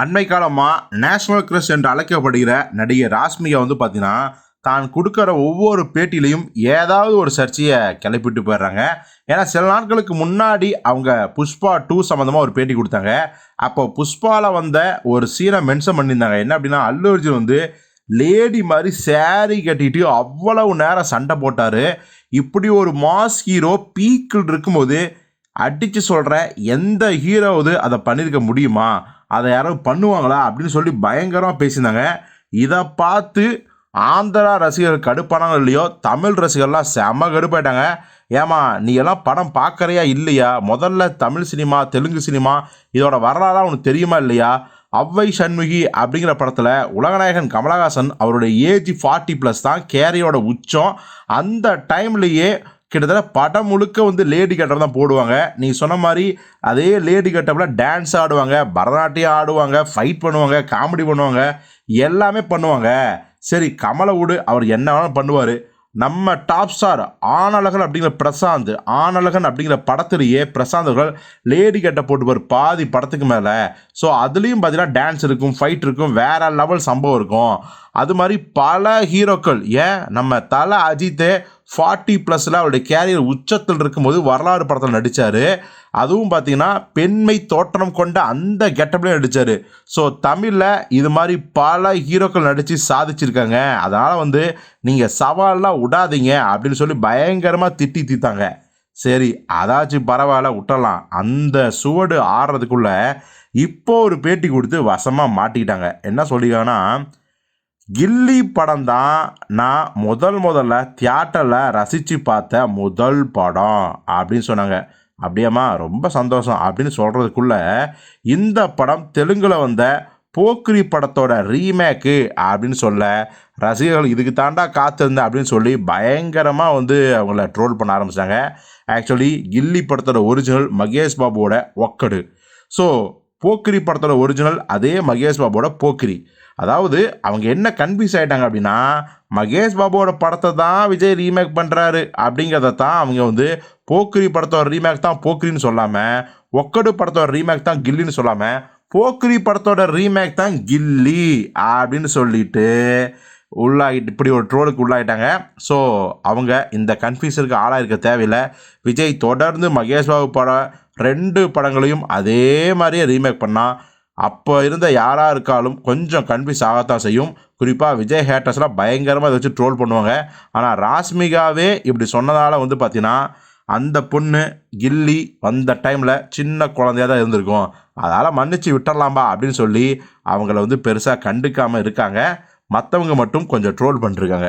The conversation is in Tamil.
அண்மை காலமாக நேஷனல் கிரஸ் என்று அழைக்கப்படுகிற நடிகை ராஷ்மிகா வந்து பார்த்தீங்கன்னா தான் கொடுக்குற ஒவ்வொரு பேட்டிலையும் ஏதாவது ஒரு சர்ச்சையை கிளப்பிட்டு போயிடுறாங்க. ஏன்னா சில நாட்களுக்கு முன்னாடி அவங்க புஷ்பா டூ சம்மந்தமாக ஒரு பேட்டி கொடுத்தாங்க. அப்போ புஷ்பாவில் வந்த ஒரு சீனை மென்ஷன் பண்ணியிருந்தாங்க. என்ன அப்படின்னா அல்லு அர்ஜுன் வந்து லேடி மாதிரி சேரீ கட்டிட்டு அவ்வளவு நேரம் சண்டை போட்டார். இப்படி ஒரு மாஸ் ஹீரோ பீக்கில் இருக்கும்போது அடித்து சொல்கிற எந்த ஹீரோவது அதை பண்ணியிருக்க முடியுமா? அதை யாராவது பண்ணுவாங்களா அப்படின்னு சொல்லி பயங்கரமாக பேசியிருந்தாங்க. இதை பார்த்து ஆந்திரா ரசிகர்கள் கடுப்பானாங்க இல்லையோ தமிழ் ரசிகர்லாம் செம்ம கடுப்பாயிட்டாங்க. ஏமா நீ எல்லாம் படம் பார்க்கறியா இல்லையா? முதல்ல தமிழ் சினிமா தெலுங்கு சினிமா இதோட வரலாறாக உனக்கு தெரியுமா இல்லையா? அவ்வை சண்முகி அப்படிங்கிற படத்தில் உலகநாயகன் கமலஹாசன் அவருடைய ஏஜ் ஃபார்ட்டி ப்ளஸ் தான் கேரியோட உச்சம். அந்த டைம்லேயே கிட்டத்தட்ட படம் முழுக்க வந்து லேடி கட்டப் தான் போடுவாங்க. நீ சொன்ன மாதிரி அதே லேடி கட்டப்பில் டான்ஸ் ஆடுவாங்க பரதநாட்டியம் ஆடுவாங்க ஃபைட் பண்ணுவாங்க காமெடி பண்ணுவாங்க எல்லாமே பண்ணுவாங்க. சரி கமலை விடு அவர் என்ன வேணாலும் பண்ணுவார். நம்ம டாப் ஸ்டார் ஆனழகன் அப்படிங்கிற பிரசாந்த் ஆனழகன் அப்படிங்கிற படத்திலேயே பிரசாந்த் அவர்கள் லேடி கட்ட போட்டுப்பார் பாதி படத்துக்கு மேலே. ஸோ அதுலேயும் பார்த்தீங்கன்னா டான்ஸ் இருக்கும் ஃபைட் இருக்கும் வேற லெவல் சம்பவம் இருக்கும். அது மாதிரி பல ஹீரோக்கள் ஏன்? நம்ம தலை அஜித்தே ஃபார்ட்டி ப்ளஸில் அவருடைய கேரியர் உச்சத்தில் இருக்கும்போது வரலாறு படத்தில் நடித்தார் அதுவும் பார்த்தீங்கன்னா பெண்மை தோற்றம் கொண்ட அந்த கெட்டப்லேயும் நடித்தார் ஸோ தமிழில் இது மாதிரி பல ஹீரோக்கள் நடித்து சாதிச்சிருக்காங்க. அதனால் வந்து நீங்கள் சவால்லாம் விடாதீங்க அப்படின்னு சொல்லி பயங்கரமாக திட்டி தீத்தாங்க சரி அதாச்சும் பரவாயில்ல விட்டலாம் அந்த சுவடு ஆடுறதுக்குள்ளே இப்போ ஒரு பேட்டி கொடுத்து வசமாக மாட்டிக்கிட்டாங்க. என்ன சொல்லியிருக்காங்கன்னா கில்லி படம் தான் நான் முதல் முதல்ல தியேட்டரில் ரசித்து பார்த்த முதல் படம் அப்படின்னு சொன்னாங்க. அப்படியேம்மா ரொம்ப சந்தோஷம் அப்படின்னு சொல்கிறதுக்குள்ளே இந்த படம் தெலுங்கில் வந்த போக்ரி படத்தோட ரீமேக்கு அப்படின்னு சொல்ல ரசிகர்கள் இதுக்கு தாண்டா காத்திருந்தேன் அப்படின்னு சொல்லி பயங்கரமாக வந்து அவங்கள ட்ரோல் பண்ண ஆரம்பித்தாங்க ஆக்சுவலி கில்லி படத்தோட ஒரிஜினல் மகேஷ் பாபுவோட ஒக்கடு. ஸோ போக்கிரி படத்தோட ஒரிஜினல் அதே மகேஷ் பாபுவோட போக்கிரி. அதாவது அவங்க என்ன கன்ஃபியூஸ் ஆகிட்டாங்க அப்படின்னா மகேஷ் பாபுவோட படத்தை தான் விஜய் ரீமேக் பண்ணுறாரு அப்படிங்கிறத தான் அவங்க வந்து போக்கிரி படத்தோட ரீமேக் தான் போக்கிரின்னு சொல்லாமல் ஒக்கடு படத்தோட ரீமேக் தான் கில்லின்னு சொல்லாமல் போக்கிரி படத்தோட ரீமேக் தான் கில்லி அப்படின்னு சொல்லிட்டு உள்ளாகிட்டு இப்படி ஒரு ட்ரோலுக்கு உள்ளாயிட்டாங்க. ஸோ அவங்க இந்த கன்ஃபியூஷனுக்கு ஆளாயிருக்க தேவையில்லை. விஜய் தொடர்ந்து மகேஷ் பாபு படம் ரெண்டு படங்களையும் அதே மாதிரியே ரீமேக் பண்ணால் அப்போ இருந்த யாராக இருக்காலும் கொஞ்சம் கன்ஃபியூஸ் ஆகத்தான் செய்யும். குறிப்பாக விஜய் ஹேட்டர்ஸ்லாம் பயங்கரமாக இதை வச்சு ட்ரோல் பண்ணுவாங்க. ஆனால் ராஸ்மிகாவே இப்படி சொன்னதால் வந்து பார்த்தீங்கன்னா அந்த பொண்ணு கில்லி வந்த டைமில் சின்ன குழந்தையாக தான் இருந்திருக்கும். அதனால் மன்னிச்சு விட்டுடலாம்பா அப்படின்னு சொல்லி அவங்கள வந்து பெருசாக கண்டுக்காமல் இருக்காங்க. மற்றவங்க மட்டும் கொஞ்சம் ட்ரோல் பண்ணிருக்காங்க.